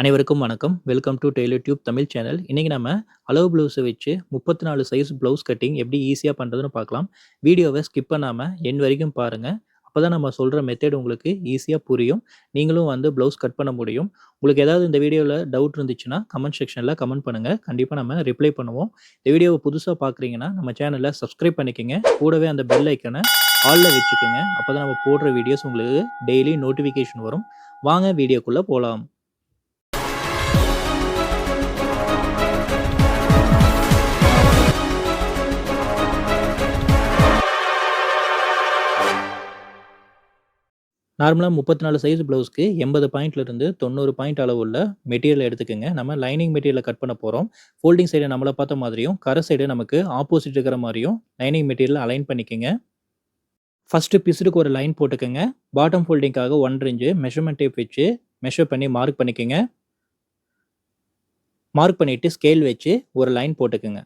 அனைவருக்கும் வணக்கம். Welcome to tailor tube Tamil channel. இன்றைக்கி நம்ம அளவு ப்ளவுஸை வச்சு 34 சைஸ் ப்ளவுஸ் கட்டிங் எப்படி ஈஸியாக பண்ணுறதுன்னு பார்க்கலாம். வீடியோவை ஸ்கிப் பண்ணாமல் என் வரைக்கும் பாருங்கள் அப்போ தான் நம்ம சொல்கிற மெத்தட் உங்களுக்கு ஈஸியாக புரியும். நீங்களும் வந்து ப்ளவுஸ் கட் பண்ண முடியும். உங்களுக்கு ஏதாவது இந்த வீடியோவில் டவுட் இருந்துச்சுன்னா, கமெண்ட் செக்ஷனில் கமெண்ட் பண்ணுங்கள் கண்டிப்பாக நம்ம ரிப்ளை பண்ணுவோம். இந்த வீடியோவை புதுசாக பார்க்குறீங்கன்னா, நம்ம சேனலை சப்ஸ்கிரைப் பண்ணிக்கங்க. கூடவே அந்த பெல் ஆளில் வச்சுக்கோங்க அப்போ தான் நம்ம போடுற வீடியோஸ் உங்களுக்கு டெய்லி நோட்டிஃபிகேஷன் வரும். வாங்க வீடியோக்குள்ளே போகலாம் நார்மலாக முப்பத்தி நாலு சைஸ் ப்ளவுஸ்க்கு 80 பாயிண்ட்ல இருந்து 90 பாயிண்ட் அளவுள்ள மெட்டீரியல் எடுத்துக்கங்க. நம்ம லைனிங் மெட்டீரியலை கட் பண்ண போகிறோம் ஃபோல்டிங் சைடு நம்மளை பார்த்த மாதிரியும், கரை சைடு நமக்கு ஆப்போசிட் இருக்கிற மாதிரியும் லைனிங் மெட்டீரியல் அலைன் பண்ணிக்கோங்க ஃபர்ஸ்ட்டு பிசுடுக்கு ஒரு லைன் போட்டுக்கங்க. பாட்டம் ஃபோல்டிங்க்காக 1 இன்ச் மெஷர்மென்ட் டேப் வச்சு மெஷர் பண்ணி மார்க் பண்ணிக்கங்க. மார்க் பண்ணிவிட்டு ஸ்கேல் வச்சு ஒரு லைன் போட்டுக்கோங்க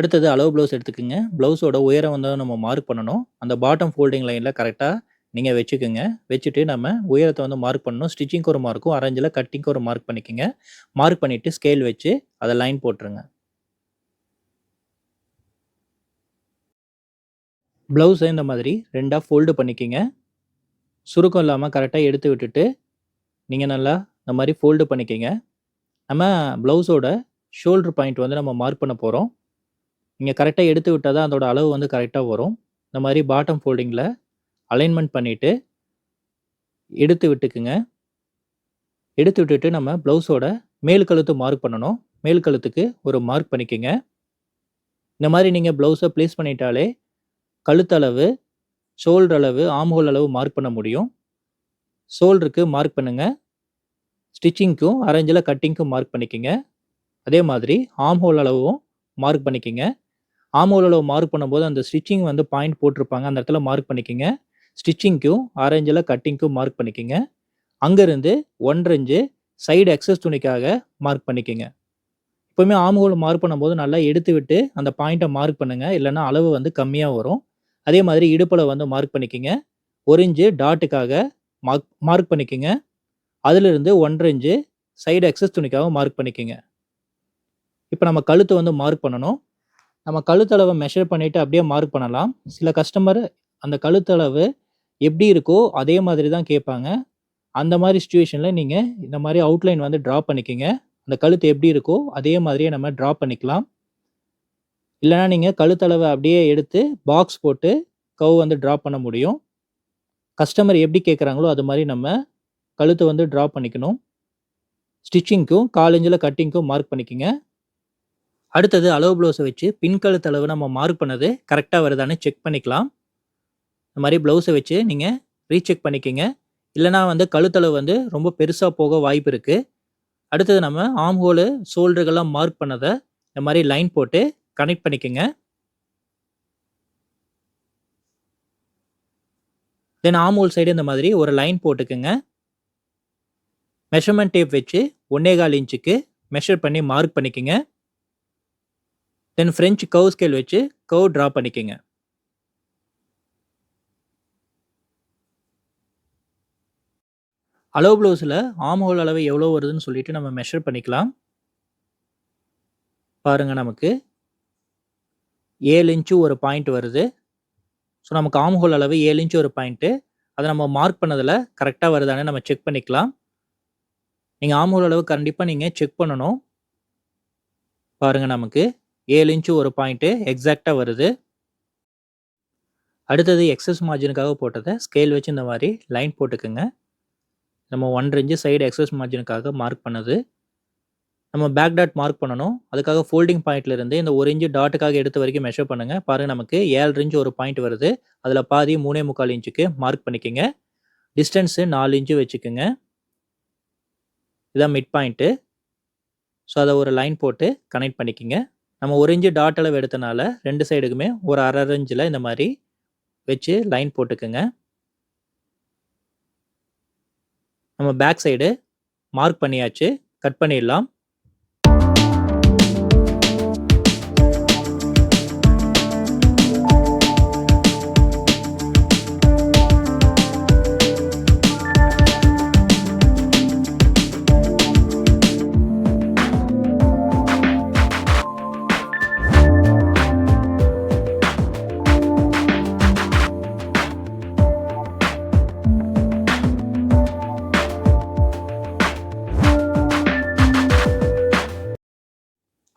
அடுத்தது அளவு ப்ளவுஸ் எடுத்துக்கோங்க ப்ளவுஸோட உயரம் வந்து நம்ம மார்க் பண்ணணும். அந்த பாட்டம் ஃபோல்டிங் லைனில் கரெக்டாக நீங்கள் வச்சுக்கோங்க வச்சுட்டு நம்ம உயரத்தை வந்து மார்க் பண்ணணும். ஸ்டிச்சிங்க்கு ஒரு மார்க்கும், அரேஞ்சில் கட்டிங்க்கு ஒரு மார்க் பண்ணிக்கோங்க மார்க் பண்ணிவிட்டு ஸ்கேல் வச்சு அதை லைன் போட்டுருங்க. ப்ளவுஸை இந்த மாதிரி ரெண்டாக ஃபோல்டு பண்ணிக்கோங்க சுருக்கம் இல்லாமல் கரெக்டாக எடுத்து விட்டுட்டு, நீங்கள் நல்லா இந்த மாதிரி ஃபோல்டு பண்ணிக்கோங்க நம்ம ப்ளவுஸோட ஷோல்டர் பாயிண்ட் வந்து நம்ம மார்க் பண்ண போகிறோம் நீங்கள் கரெக்டாக எடுத்து விட்டால் தான் அதோட அளவு வந்து கரெக்டாக வரும். இந்த மாதிரி பாட்டம் ஃபோல்டிங்கில் அலைன்மெண்ட் பண்ணிவிட்டு எடுத்து விட்டுக்குங்க. எடுத்து விட்டுட்டு நம்ம ப்ளவுஸோட மேல் கழுத்து மார்க் பண்ணணும். மேல் கழுத்துக்கு ஒரு மார்க் பண்ணிக்கோங்க இந்த மாதிரி நீங்கள் ப்ளவுஸை ப்ளேஸ் பண்ணிட்டாலே, கழுத்தளவு, ஷோல்டர் அளவு, ஆம்ஹோல் அளவு மார்க் பண்ண முடியும். ஷோல்டருக்கு மார்க் பண்ணுங்க. ஸ்டிச்சிங்க்கும், அரேஞ்சில் கட்டிங்க்கும் மார்க் பண்ணிக்கோங்க அதே மாதிரி ஆம்ஹோல் அளவும் மார்க் பண்ணிக்கோங்க ஆர்ம் அளவு மார்க் பண்ணும்போது அந்த ஸ்டிச்சிங் வந்து பாயிண்ட் போட்டிருப்பாங்க. அந்த இடத்துல மார்க் பண்ணிக்கோங்க ஸ்டிச்சிங்க்கும், ஆரஞ்சில் கட்டிங்க்கும் மார்க் பண்ணிக்கங்க. அங்கருந்து 1 இன்ச் சைடு எக்ஸஸ் துணிக்காக மார்க் பண்ணிக்கோங்க எப்பவுமே ஆர்ம் மார்க் பண்ணும்போது நல்லா எடுத்து விட்டு அந்த பாயிண்ட்டை மார்க் பண்ணுங்க. இல்லைன்னா அளவு வந்து கம்மியாக வரும். அதே மாதிரி இடுப்பில் வந்து மார்க் பண்ணிக்கங்க. 1 இன்ச் டாட்டுக்காக மார்க் மார்க் பண்ணிக்கோங்க அதிலிருந்து 1 இன்ச் சைடு எக்ஸஸ் துணிக்காக மார்க் பண்ணிக்கோங்க இப்போ நம்ம கழுத்தை வந்து மார்க் பண்ணணும். நம்ம கழுத்தளவை மெஷர் பண்ணிவிட்டு அப்படியே மார்க் பண்ணலாம். சில கஸ்டமர் அந்த கழுத்தளவு எப்படி இருக்கோ அதே மாதிரி தான் கேட்பாங்க. அந்த மாதிரி சுச்சுவேஷனில் நீங்கள் இந்த மாதிரி அவுட்லைன் வந்து ட்ரா பண்ணிக்கிங்க அந்த கழுத்து எப்படி இருக்கோ அதே மாதிரியே நம்ம ட்ரா பண்ணிக்கலாம். இல்லைனா நீங்கள் கழுத்தளவை அப்படியே எடுத்து பாக்ஸ் போட்டு கவ் வந்து ட்ரா பண்ண முடியும். கஸ்டமர் எப்படி கேட்குறாங்களோ அது மாதிரி நம்ம கழுத்தை வந்து ட்ரா பண்ணிக்கணும். ஸ்டிச்சிங்க்கும், 1/4 கட்டிங்க்கும் மார்க் பண்ணிக்கங்க. அடுத்தது அளவு ப்ளவுஸை வச்சு பின்கழுத்து அளவு நம்ம மார்க் பண்ணது கரெக்டாக வருதான்னு செக் பண்ணிக்கலாம். இந்த மாதிரி ப்ளவுஸை வச்சு நீங்கள் ரீசெக் பண்ணிக்கோங்க இல்லைனா வந்து கழுத்தளவு வந்து ரொம்ப பெருசாக போக வாய்ப்பு இருக்குது அடுத்தது நம்ம ஆம் ஹோலு, ஷோல்டர்கள்லாம் மார்க் பண்ணதை இந்த மாதிரி லைன் போட்டு கனெக்ட் பண்ணிக்கங்க. தென் ஆம் ஹோல் சைடு இந்த மாதிரி ஒரு லைன் போட்டுக்கங்க. மெஷர்மெண்ட் டேப் வச்சு 1 1/4 இன்ச்சுக்கு மெஷர் பண்ணி மார்க் பண்ணிக்கோங்க தென் ஃப்ரெஞ்ச் கவு ஸ்கேல் வச்சு கவு ட்ரா பண்ணிக்கங்க. அளவு ப்ளவுஸில் ஆம்ஹோல் ஹோல் அளவு எவ்வளோ வருதுன்னு சொல்லிட்டு நம்ம மெஷர் பண்ணிக்கலாம். பாருங்கள் நமக்கு ஏழு இன்ச்சு ஒரு பாயிண்ட் வருது. ஸோ நமக்கு ஆர்ம் ஹோல் அளவு ஏழு இன்ச்சு ஒரு பாயிண்ட்டு அதை நம்ம மார்க் பண்ணதில் கரெக்டாக வருதான்னு நம்ம செக் பண்ணிக்கலாம். நீங்கள் ஆர்ம் ஹோல் அளவு கண்டிப்பாக நீங்கள் செக் பண்ணணும். பாருங்கள் நமக்கு ஏழு இன்ச்சு ஒரு பாயிண்ட்டு எக்ஸாக்டாக வருது. அடுத்தது எக்ஸஸ் மார்ஜினுக்காக போட்டதை ஸ்கேல் வச்சு இந்த மாதிரி லைன் போட்டுக்கங்க. நம்ம ஒன்றரை இன்ச்சு சைடு எக்ஸஸ் மார்ஜினுக்காக மார்க் பண்ணது. நம்ம பேக் டாட் மார்க் பண்ணணும். அதுக்காக ஃபோல்டிங் பாயிண்ட்லேருந்து இந்த ஒரு இன்ச் டாட்டுக்காக எடுத்த வரைக்கும் மெஷர் பண்ணுங்க. பாருங்கள் நமக்கு ஏழு இன்ச்சு ஒரு பாயிண்ட் வருது. அதில் பாதி 3 1/4 இன்ச்சுக்கு மார்க் பண்ணிக்கோங்க டிஸ்டன்ஸு நாலு இன்ச்சு வச்சுக்கோங்க இதான் மிட் பாயிண்ட்டு ஸோ அதை ஒரு லைன் போட்டு கனெக்ட் பண்ணிக்கோங்க நம்ம 1 இன்ச் டாட் அளவு எடுத்தனால ரெண்டு சைடுக்குமே ஒரு 1/2 1/2 இன்ச்ல இந்த மாதிரி வச்சு லைன் போட்டுக்குங்க நம்ம பேக் சைடு மார்க் பண்ணியாச்சு. கட் பண்ணிடலாம்.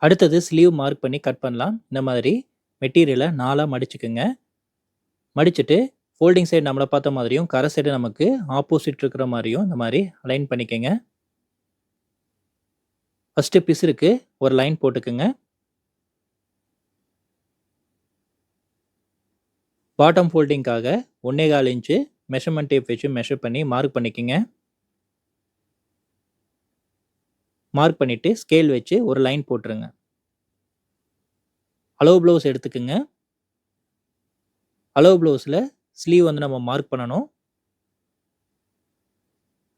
அடுத்தது ஸ்லீவ் மார்க் பண்ணி கட் பண்ணலாம். இந்த மாதிரி மெட்டீரியலை நாலாக மடிச்சுக்குங்க மடிச்சுட்டு ஃபோல்டிங் சைடு நம்மளை பார்த்த மாதிரியும், கரை சைடு நமக்கு ஆப்போசிட் இருக்கிற மாதிரியும் இந்த மாதிரி அலைன் பண்ணிக்கோங்க ஃபஸ்ட்டு பிசுருக்கு ஒரு லைன் போட்டுக்கங்க. பாட்டம் ஃபோல்டிங்க்காக 1 1/4 இன்ச்சு மெஷர்மெண்ட் டேப் வச்சு மெஷர் பண்ணி மார்க் பண்ணிக்கோங்க மார்க் பண்ணிவிட்டு ஸ்கேல் வச்சு ஒரு லைன் போட்டுருங்க. அலோ ப்ளவுஸ் எடுத்துக்கங்க. அலோ ப்ளவுஸில் ஸ்லீவ் வந்து நம்ம மார்க் பண்ணணும்.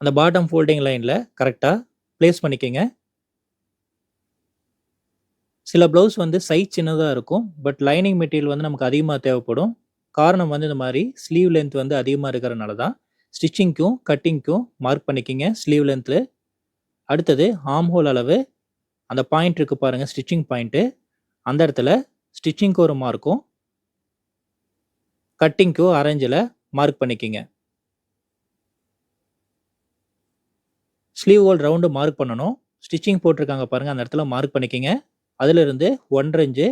அந்த பாட்டம் ஃபோல்டிங் லைனில் கரெக்டாக ப்ளேஸ் பண்ணிக்கோங்க சில ப்ளவுஸ் வந்து சைஸ் சின்னதாக இருக்கும். பட் லைனிங் மெட்டீரியல் வந்து நமக்கு அதிகமாக தேவைப்படும். காரணம் வந்து இந்த மாதிரி ஸ்லீவ் லென்த் வந்து அதிகமாக இருக்கிறனால தான். ஸ்டிச்சிங்க்கும், கட்டிங்க்கும் மார்க் பண்ணிக்கங்க ஸ்லீவ் லென்த்தில் அடுத்தது ஆம்ஹோல் ஹோல் அளவு அந்த பாயிண்ட் இருக்குது பாருங்கள் ஸ்டிச்சிங் பாயிண்ட்டு. அந்த இடத்துல ஸ்டிச்சிங்க்கு ஒரு மார்க்கும் கட்டிங்க்கும் அரேஞ்சில் மார்க் பண்ணிக்கிங்க ஸ்லீவ் ஹோல் ரவுண்டு மார்க் பண்ணணும். ஸ்டிச்சிங் போட்டிருக்காங்க பாருங்கள் அந்த இடத்துல மார்க் பண்ணிக்கிங்க அதிலிருந்து 1 1/2 இன்ச்சு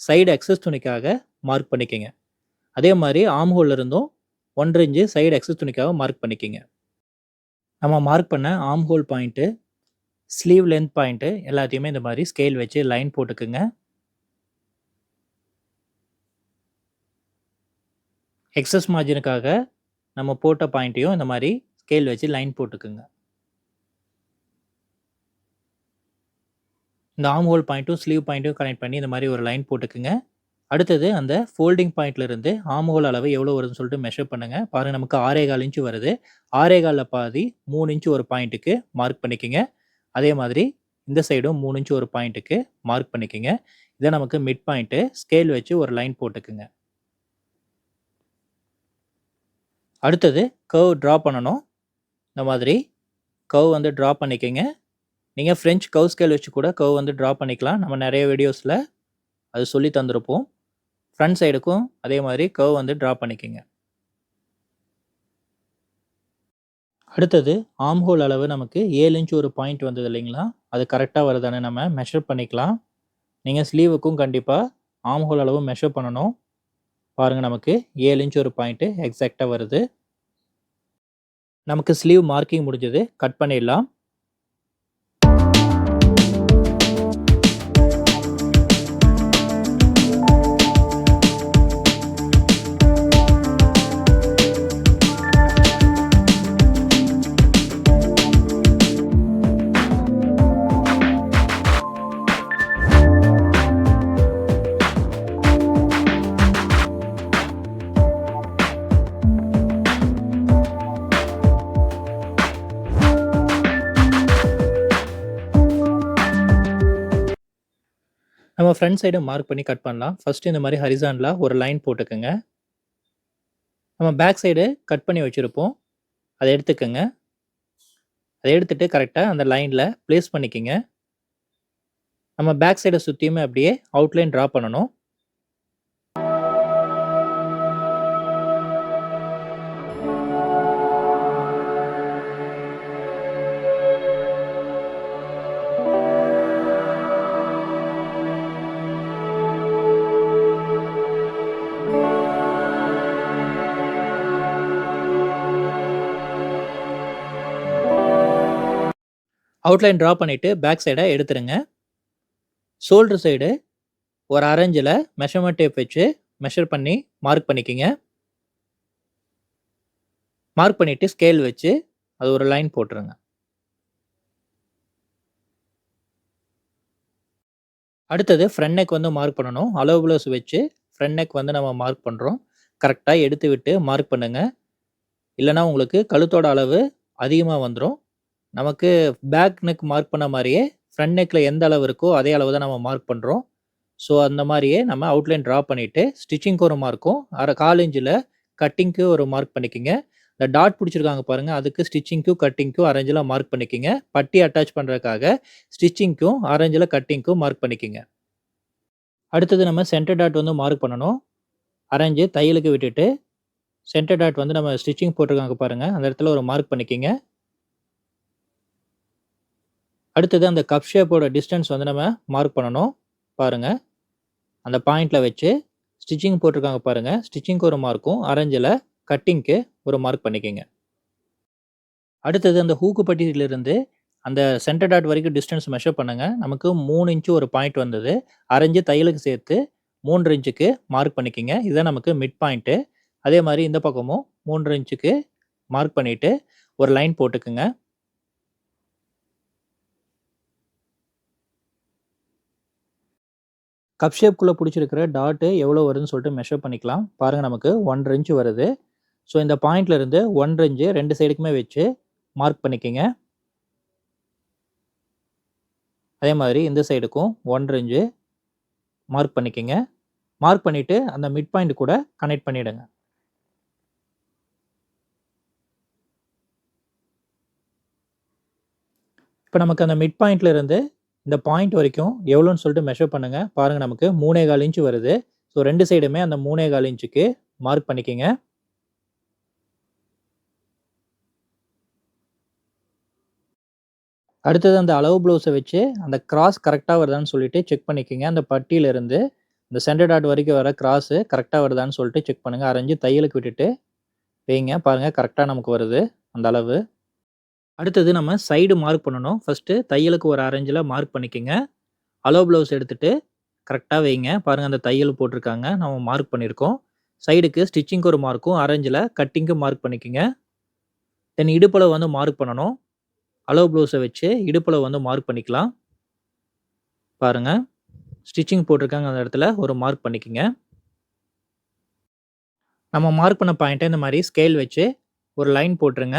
சைடு எக்ஸஸ் துணிக்காக மார்க் பண்ணிக்கங்க. அதே மாதிரி ஆம் ஹோல் இருந்தும் 1 1/2 இன்ச்சு சைடு எக்ஸஸ் துணிக்காக மார்க் பண்ணிக்கிங்க நம்ம மார்க் பண்ண arm hole point, sleeve length point எல்லாத்தையுமே இந்த மாதிரி ஸ்கேல் வச்சு லைன் போட்டுக்குங்க எக்ஸஸ் மார்ஜினுக்காக நம்ம போட்ட பாயிண்ட்டையும் இந்த மாதிரி ஸ்கேல் வச்சு லைன் போட்டுக்குங்க இந்த ஆம் ஹோல் பாயிண்ட்டும், ஸ்லீவ் பாயிண்ட்டும் கனெக்ட் பண்ணி இந்த மாதிரி ஒரு லைன் போட்டுக்குங்க அடுத்தது அந்த ஃபோல்டிங் பாயிண்ட்லேருந்து ஆம் ஹோல் அளவு எவ்வளோ வருதுன்னு சொல்லிட்டு மெஷர் பண்ணுங்க. பாருங்கள் நமக்கு 6 1/4 இன்ச்சு வருது. 6 1/4ல பாதி மூணு இன்ச்சு ஒரு பாயிண்ட்டுக்கு மார்க் பண்ணிக்கங்க. அதே மாதிரி இந்த சைடும் மூணு இன்ச்சு ஒரு பாயிண்ட்டுக்கு மார்க் பண்ணிக்கோங்க இதை நமக்கு மிட் பாயிண்ட்டு. ஸ்கேல் வச்சு ஒரு லைன் போட்டுக்குங்க அடுத்தது கர்வ் ட்ரா பண்ணணும். இந்த மாதிரி கர்வ் வந்து ட்ரா பண்ணிக்கோங்க நீங்கள் ஃப்ரெஞ்ச் கவ் ஸ்கேல் வச்சு கூட கர்வ் வந்து ட்ரா பண்ணிக்கலாம். நம்ம நிறைய வீடியோஸில் அது சொல்லி தந்திருப்போம். ஃப்ரண்ட் சைடுக்கும் அதே மாதிரி கர்வ் வந்து ட்ரா பண்ணிக்கங்க. அடுத்தது ஆம்ஹோல் ஹோல் அளவு நமக்கு ஏழு இன்ச் ஒரு பாயிண்ட் வந்தது இல்லைங்களா? அது கரெக்டாக வருதான்னு நம்ம மெஷர் பண்ணிக்கலாம். நீங்கள் ஸ்லீவுக்கும் கண்டிப்பாக ஆம்ஹோல் ஹோல் அளவு மெஷர் பண்ணணும். பாருங்கள் நமக்கு ஏழு இன்ச் ஒரு பாயிண்ட்டு எக்ஸாக்டாக வருது. நமக்கு ஸ்லீவ் மார்க்கிங் முடிஞ்சது. கட் பண்ணிடலாம். நம்ம ஃப்ரண்ட் சைடை மார்க் பண்ணி கட் பண்ணலாம். ஃபர்ஸ்ட்டு இந்த மாதிரி ஹரிசான்டலா ஒரு லைன் போட்டுக்கோங்க நம்ம பேக் சைடு கட் பண்ணி வச்சுருப்போம் அதை எடுத்துக்கங்க. அதை எடுத்துட்டு கரெக்டாக அந்த லைனில் பிளேஸ் பண்ணிக்கோங்க நம்ம பேக் சைடை சுற்றியுமே அப்படியே அவுட்லைன் ட்ரா பண்ணணும். அவுட்லைன் ட்ரா பண்ணிவிட்டு பேக் சைடை எடுத்துருங்க. ஷோல்டர் சைடு ஒரு அரேஞ்சில் மெஷர்மெண்ட் டேப் வச்சு மெஷர் பண்ணி மார்க் பண்ணிக்கிங்க மார்க் பண்ணிவிட்டு ஸ்கேல் வச்சு அது ஒரு லைன் போட்டுருங்க. அடுத்தது ஃப்ரண்ட் நெக் வந்து மார்க் பண்ணணும். அளவு ப்ளவுஸ் வச்சு ஃப்ரண்ட் நெக் வந்து நம்ம மார்க் பண்ணுறோம் கரெக்டாக எடுத்து விட்டு மார்க் பண்ணுங்கள் இல்லைனா உங்களுக்கு கழுத்தோட அளவு அதிகமாக வந்துடும் நமக்கு பேக் நெக் மார்க் பண்ண மாதிரியே ஃப்ரண்ட் நெக்கில் எந்த அளவு இருக்கோ அதே அளவு தான் நம்ம மார்க் பண்ணுறோம் ஸோ அந்த மாதிரியே நம்ம அவுட்லைன் ட்ரா பண்ணிவிட்டு ஸ்டிச்சிங்க்கு ஒரு மார்க்கும், அரை 1/4 கட்டிங்க்கு ஒரு மார்க் பண்ணிக்கிங்க இந்த டாட் பிடிச்சிருக்காங்க பாருங்கள் அதுக்கு ஸ்டிச்சிங்க்கும், கட்டிங்க்கும் அரேஞ்சில் மார்க் பண்ணிக்கிங்க பட்டி அட்டாச் பண்ணுறதுக்காக ஸ்டிச்சிங்க்கும், அரேஞ்சில் கட்டிங்க்கும் மார்க் பண்ணிக்கிங்க அடுத்தது நம்ம சென்டர் டாட் வந்து மார்க் பண்ணணும். அரேஞ்சு தையலுக்கு விட்டுட்டு, சென்டர் டாட் வந்து நம்ம ஸ்டிச்சிங் போட்டிருக்காங்க பாருங்கள் அந்த இடத்துல ஒரு மார்க் பண்ணிக்கங்க. அடுத்தது அந்த கப் ஷேப்போட டிஸ்டன்ஸ் வந்து நம்ம மார்க் பண்ணணும். பாருங்கள் அந்த பாயிண்டில் வச்சு ஸ்டிச்சிங் போட்டிருக்காங்க பாருங்கள் ஸ்டிச்சிங்க்கு ஒரு மார்க்கும் அரேஞ்சில் கட்டிங்க்கு ஒரு மார்க் பண்ணிக்கோங்க. அடுத்தது அந்த ஹூக்கு பட்டியிலிருந்து அந்த சென்டர் டாட் வரைக்கும் டிஸ்டன்ஸ் மெஷர் பண்ணுங்க. நமக்கு மூணு இன்ச்சு ஒரு பாயிண்ட் வந்தது. அரைஞ்சு தையலுக்கு சேர்த்து மூன்று இன்ச்சுக்கு மார்க் பண்ணிக்கோங்க. இதுதான் நமக்கு மிட் பாயிண்ட்டு அதே மாதிரி இந்த பக்கமும் மூன்று இன்ச்சுக்கு மார்க் பண்ணிவிட்டு ஒரு லைன் போட்டுக்குங்க. கப் ஷேப்குள்ளே பிடிச்சிருக்கிற டாட்டு எவ்வளோ வருதுன்னு சொல்லிட்டு மெஷர் பண்ணிக்கலாம். பாருங்கள் நமக்கு ஒன்றரை இன்ச்சு வருது. ஸோ இந்த பாயிண்ட்லேருந்து ஒன்றரை இன்ச்சு ரெண்டு சைடுக்குமே வச்சு மார்க் பண்ணிக்கோங்க. அதே மாதிரி இந்த சைடுக்கும் ஒன்றரை இன்ச்சு மார்க் பண்ணிக்கோங்க. மார்க் பண்ணிவிட்டு அந்த மிட் பாயிண்ட் கூட கனெக்ட் பண்ணிவிடுங்க இப்போ நமக்கு அந்த மிட் பாயிண்ட்லேருந்து இந்த பாயிண்ட் வரைக்கும் எவ்வளோன்னு சொல்லிட்டு மெஷர் பண்ணுங்கள் பாருங்கள் நமக்கு மூணே கால் இன்ச்சு வருது. ஸோ ரெண்டு சைடுமே அந்த மூணே கால் இன்ச்சுக்கு மார்க் பண்ணிக்கோங்க. அடுத்தது அந்த அளவு ப்ளவுஸை வச்சு அந்த கிராஸ் கரெக்டாக வருதான்னு சொல்லிட்டு செக் பண்ணிக்கோங்க. அந்த பட்டியிலிருந்து இந்த சென்டர் டாட் வரைக்கும் வர கிராஸு கரெக்டாக வருதான்னு சொல்லிட்டு செக் பண்ணுங்கள் அரைஞ்சு தையலுக்கு விட்டுட்டு வைங்க. பாருங்கள் கரெக்டாக நமக்கு வருது அந்த அளவு. அடுத்தது நம்ம சைடு மார்க் பண்ணணும். ஃபஸ்ட்டு தையலுக்கு ஒரு அரேஞ்சில் மார்க் பண்ணிக்கோங்க. அலோ ப்ளவுஸ் எடுத்துகிட்டு கரெக்டாக வைங்க. பாருங்கள் அந்த தையல் போட்டிருக்காங்க. நம்ம மார்க் பண்ணியிருக்கோம் சைடுக்கு ஸ்டிச்சிங்க்கு ஒரு மார்க்கும் அரேஞ்சில் கட்டிங்க்கு மார்க் பண்ணிக்கோங்க. தென் இடுப்பளவு வந்து மார்க் பண்ணணும். அலோ ப்ளவுஸை வச்சு இடுப்பில் வந்து மார்க் பண்ணிக்கலாம். பாருங்கள் ஸ்டிச்சிங் போட்டிருக்காங்க அந்த இடத்துல. ஒரு மார்க் பண்ணிக்கோங்க. நம்ம மார்க் பண்ண பாயிண்ட்டை இந்த மாதிரி ஸ்கேல் வச்சு ஒரு லைன் போட்டுருங்க.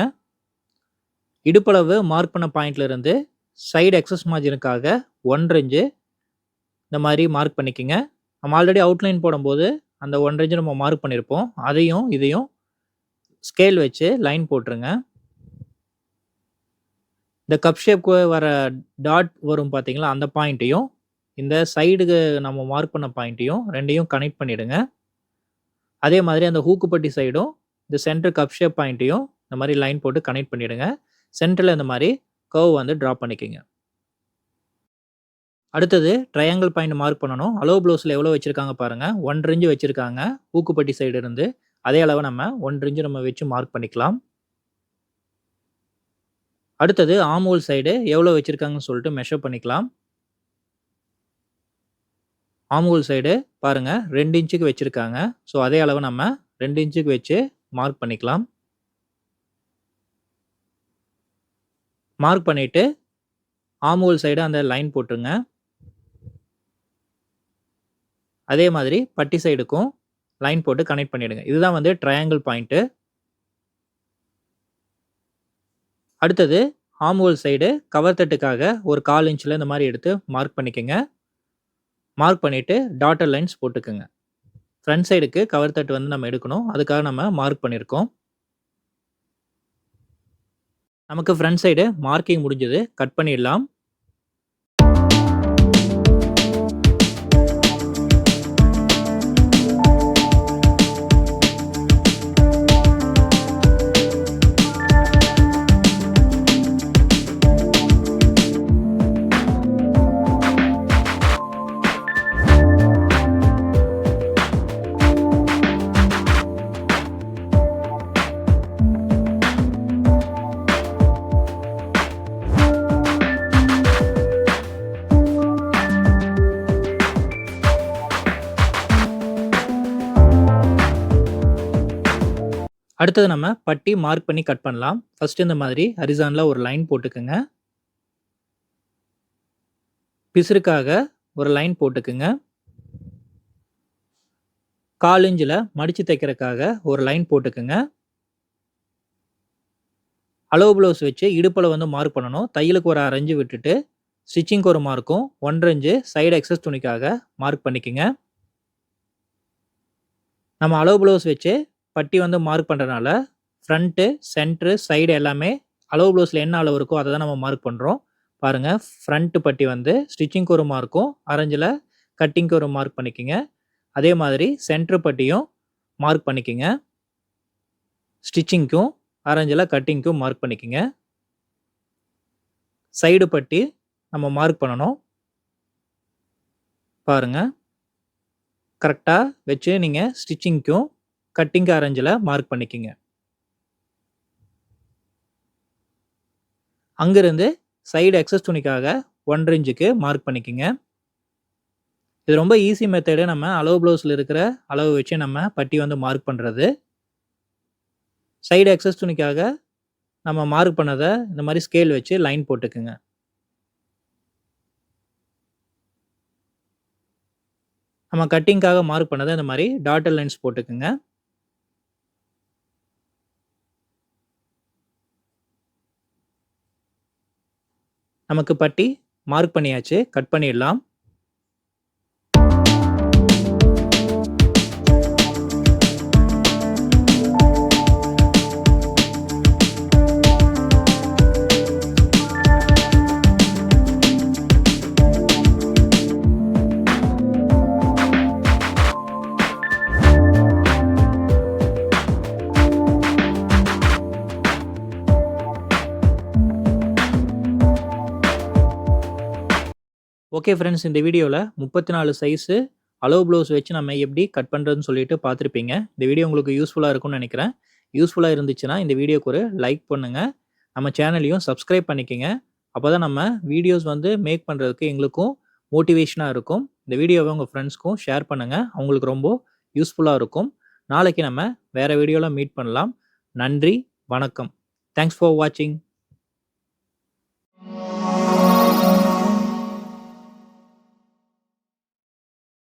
இடுப்பளவு மார்க் பண்ண பாயிண்ட்லேருந்து சைடு எக்ஸஸ் மார்ஜினுக்காக ஒன்றரை இன்ச்சு இந்த மாதிரி மார்க் பண்ணிக்கோங்க. நம்ம ஆல்ரெடி அவுட்லைன் போடும்போது அந்த ஒன்றரை இன்ச்சு நம்ம மார்க் பண்ணியிருப்போம் அதையும் இதையும் ஸ்கேல் வச்சு லைன் போட்டுருங்க. இந்த கப் ஷேப்க்கு வர டாட் வரும் பார்த்தீங்களா? அந்த பாயிண்ட்டையும் இந்த சைடுக்கு நம்ம மார்க் பண்ண பாயிண்ட்டையும் ரெண்டையும் கனெக்ட் பண்ணிவிடுங்க அதே மாதிரி அந்த ஹூக்குப்பட்டி சைடும் இந்த சென்டர் கப் ஷேப் பாயிண்ட்டையும் இந்த மாதிரி லைன் போட்டு கனெக்ட் பண்ணிவிடுங்க சென்டரில் இந்த மாதிரி கர்வ் வந்து ட்ரா பண்ணிக்கோங்க. அடுத்தது ட்ரையாங்கிள் பாயிண்ட் மார்க் பண்ணணும். அலோ ப்ளவுஸில் எவ்வளோ வச்சுருக்காங்க பாருங்கள் ஒன்றரை இன்ச்சு வச்சுருக்காங்க. ஊக்குப்பட்டி சைடு இருந்து. அதே அளவு நம்ம ஒன்றரை இன்ச்சு நம்ம வச்சு மார்க் பண்ணிக்கலாம். அடுத்தது ஆமூல் சைடு எவ்வளோ வச்சுருக்காங்கன்னு சொல்லிட்டு மெஷர் பண்ணிக்கலாம். ஆமூல் சைடு பாருங்கள் ரெண்டு இன்ச்சுக்கு வச்சுருக்காங்க. ஸோ அதே அளவு நம்ம ரெண்டு இன்ச்சுக்கு வச்சு மார்க் பண்ணிக்கலாம். மார்க் பண்ணிவிட்டு ஆமோல் சைடு அந்த லைன் போட்டுருங்க. அதே மாதிரி பட்டி சைடுக்கும் லைன் போட்டு கனெக்ட் பண்ணிவிடுங்க இதுதான் வந்து ட்ரையாங்கிள் பாயிண்ட்டு அடுத்தது ஆம்ஹோல் சைடு கவர் தட்டுக்காக ஒரு கால் இன்ச்சில் இந்த மாதிரி எடுத்து மார்க் பண்ணிக்கோங்க. மார்க் பண்ணிவிட்டு டாட்டர் லைன்ஸ் போட்டுக்கோங்க. ஃப்ரண்ட் சைடுக்கு கவர் தட்டு வந்து நம்ம எடுக்கணும். அதுக்காக நம்ம மார்க் பண்ணியிருக்கோம் நமக்கு ஃப்ரண்ட் சைடு மார்க்கிங் முடிஞ்சது. கட் பண்ணிடலாம். அடுத்தது நம்ம பட்டி மார்க் பண்ணி கட் பண்ணலாம். ஃபர்ஸ்ட் இந்த மாதிரி ஹரிசானில் ஒரு லைன் போட்டுக்குங்க. பிசுறுக்காக ஒரு லைன் போட்டுக்குங்க. கால் இஞ்சில் மடித்து தைக்கிறதுக்காக ஒரு லைன் போட்டுக்குங்க. அளவு ப்ளவுஸ் வச்சு இடுப்பில் வந்து மார்க் பண்ணணும். தையலுக்கு ஒரு அரைஞ்சு விட்டுட்டு ஸ்டிச்சிங்க்கு ஒரு மார்க்கும் ஒன்றரை இஞ்சு சைடு எக்ஸஸ் துணிக்காக மார்க் பண்ணிக்கோங்க. நம்ம அளவு ப்ளவுஸ் வச்சு பட்டி வந்து மார்க் பண்ணுறதுனால ஃப்ரண்ட்டு சென்ட்ரு சைடு எல்லாமே அளவு ப்ளவுஸில் என்ன அளவு இருக்கோ அதை தான் நம்ம மார்க் பண்ணுறோம் பாருங்கள் ஃப்ரண்ட்டு பட்டி வந்து ஸ்டிச்சிங்க்கு ஒரு மார்க்கும் அரேஞ்சில் கட்டிங்க்கு ஒரு மார்க் பண்ணிக்கோங்க. அதே மாதிரி சென்ட்ரு பட்டியும் மார்க் பண்ணிக்கோங்க. ஸ்டிச்சிங்க்கும் அரேஞ்சில் கட்டிங்க்கும் மார்க் பண்ணிக்கோங்க. சைடு பட்டி நம்ம மார்க் பண்ணணும். பாருங்கள் கரெக்டாக வச்சு நீங்கள் ஸ்டிச்சிங்க்கும், கட்டிங் ஆரஞ்சில் மார்க் பண்ணிக்கங்க. அங்கிருந்து சைடு எக்ஸஸ் துணிக்காக ஒன்றரை இன்ச்சுக்கு மார்க் பண்ணிக்கிங்க. இது ரொம்ப ஈஸி மெத்தடு நம்ம அளவு ப்ளவுஸில் இருக்கிற அளவு வச்சு நம்ம பட்டி வந்து மார்க் பண்ணுறது சைடு எக்ஸஸ் துணிக்காக நம்ம மார்க் பண்ணதை இந்த மாதிரி ஸ்கேல் வச்சு லைன் போட்டுக்குங்க. நம்ம கட்டிங்க்காக மார்க் பண்ணதை இந்த மாதிரி டாட்டர் லைன்ஸ் போட்டுக்குங்க. நமக்கு பட்டி மார்க் பண்ணியாச்சு. கட் பண்ணிடலாம். ஓகே ஃப்ரெண்ட்ஸ் இந்த வீடியோவில் முப்பத்தி நாலு சைஸு அலோ ப்ளவுஸ் வச்சு நம்ம எப்படி கட் பண்ணுறதுன்னு சொல்லிட்டு பார்த்துருப்பீங்க. இந்த வீடியோ உங்களுக்கு யூஸ்ஃபுல்லாக இருக்கும்னு நினைக்கிறேன் யூஸ்ஃபுல்லாக இருந்துச்சுன்னா இந்த வீடியோக்கு ஒரு லைக் பண்ணுங்கள் நம்ம சேனலையும் சப்ஸ்கிரைப் பண்ணிக்கங்க. அப்பதான் நம்ம வீடியோஸ் வந்து மேக் பண்ணுறதுக்கு எங்களுக்கும் மோட்டிவேஷனாக இருக்கும். இந்த வீடியோவை உங்கள் ஃப்ரெண்ட்ஸ்க்கும் ஷேர் பண்ணுங்கள் அவங்களுக்கு ரொம்ப யூஸ்ஃபுல்லாக இருக்கும். நாளைக்கு நம்ம வேறு வீடியோவில் மீட் பண்ணலாம். நன்றி, வணக்கம். தேங்க்ஸ் ஃபார் வாட்சிங்.